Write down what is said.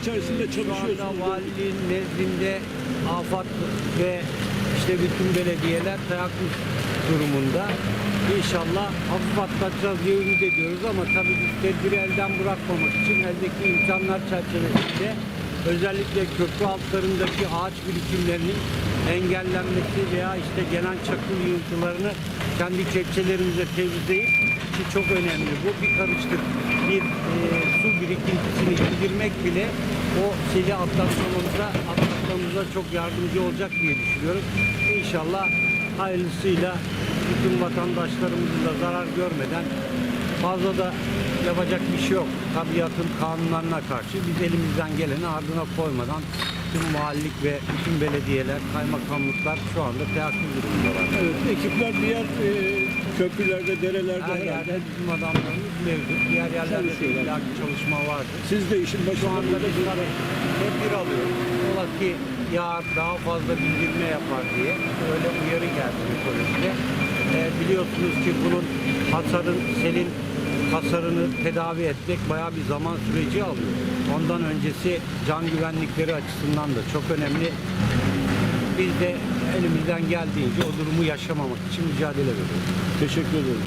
içerisinde Şu çalışıyorsunuz. anda valiliğin nezdinde afat ve işte bütün belediyeler teyakkuz durumunda. İnşallah hafif atlatacağız diye ümit ediyoruz ama tabii biz tedbiri elden bırakmamak için eldeki imkanlar çerçevesinde özellikle köprü altlarındaki ağaç birikimlerinin engellenmesi veya işte gelen çakıl yığıntılarını kendi kepçelerimize temizleyip ki çok önemli bu bir karıştık bir indirmek bile o seli atlatmamıza atlatmamıza çok yardımcı olacak diye düşünüyorum. İnşallah hayırlısıyla bütün vatandaşlarımızın da zarar görmeden fazla da yapacak bir şey yok. Tabiatın kanunlarına karşı biz elimizden geleni ardına koymadan tüm mahallik ve bütün belediyeler, kaymakamlıklar şu anda teyakkuz durumundalar. Evet, ekipler diğer e, köprülerde, derelerde Her herhalde. yerde bizim adamlarımız mevcut. Diğer yerlerde de Çalışıyorlar. illaki çalışma vardır. Siz de işin Şu başında anda da bir tabii tedbir alıyoruz. Ola ki yağar daha fazla bildirme yapar diye öyle uyarı geldi ekolojide. Ee, biliyorsunuz ki bunun hasarın, selin hasarını tedavi etmek bayağı bir zaman süreci alıyor. Ondan öncesi can güvenlikleri açısından da çok önemli. Biz de elimizden geldiğince o durumu yaşamamak için mücadele veriyoruz. Teşekkür ederim.